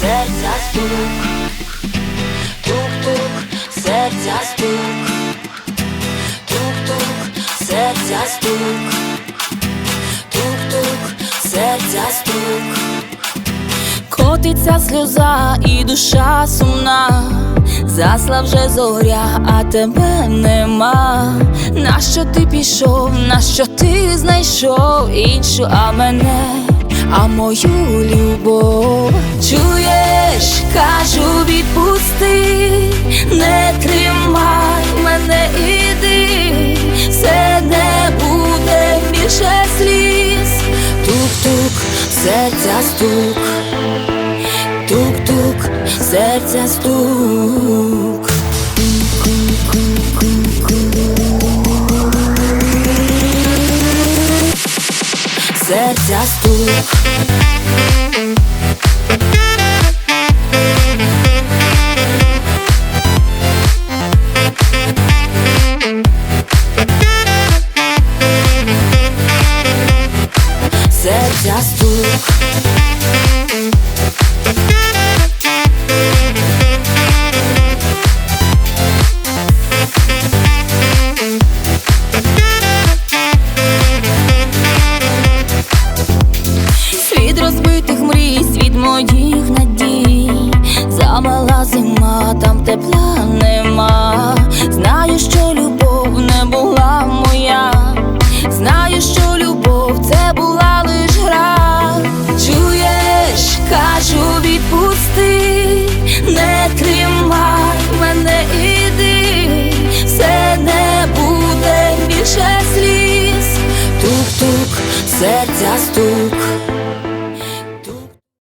серця стук, тук-тук, серця стук, тук-тук, серця стук, тук-тук, серця стук. Котиться сльоза і душа сумна, засла вже зоря, а тебе нема. Нащо ти пішов, нащо ти знайшов іншу, а мене, а мою любов? Серця стук. Тук-тук, серця стук. Серця стук. just look. серця стук.